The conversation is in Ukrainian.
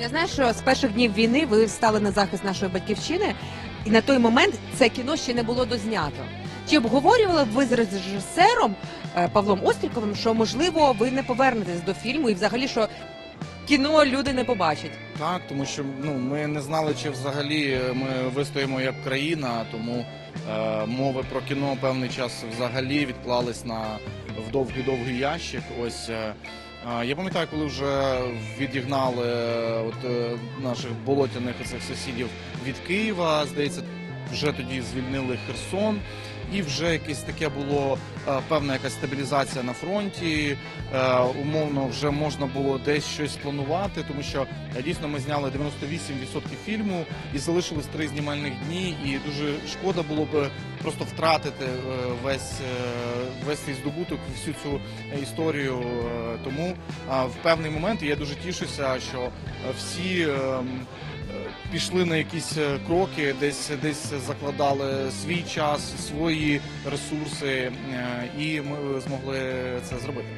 Я знаю, що з перших днів війни ви стали на захист нашої батьківщини, і на той момент це кіно ще не було дознято. Чи обговорювали ви з режисером е, Павлом Остріковим, що можливо ви не повернетесь до фільму і взагалі що кіно люди не побачать? Так, тому що ну ми не знали, чи взагалі ми вистоїмо як країна, тому е, мови про кіно певний час взагалі відклались на в довгий довгий ящик. Ось е, е, я пам'ятаю, коли вже відігнали е, от е, наших болотяних цих сусідів від Києва, здається, вже тоді звільнили Херсон. І вже якесь таке було е, певна якась стабілізація на фронті. Е, умовно, вже можна було десь щось планувати, тому що е, дійсно ми зняли 98% фільму і залишилось три знімальних дні. І дуже шкода було б просто втратити весь весь цей здобуток, всю цю історію. Тому в певний момент я дуже тішуся, що всі. Пішли на якісь е, кроки, десь десь закладали свій час, свої ресурси, е, і ми змогли це зробити.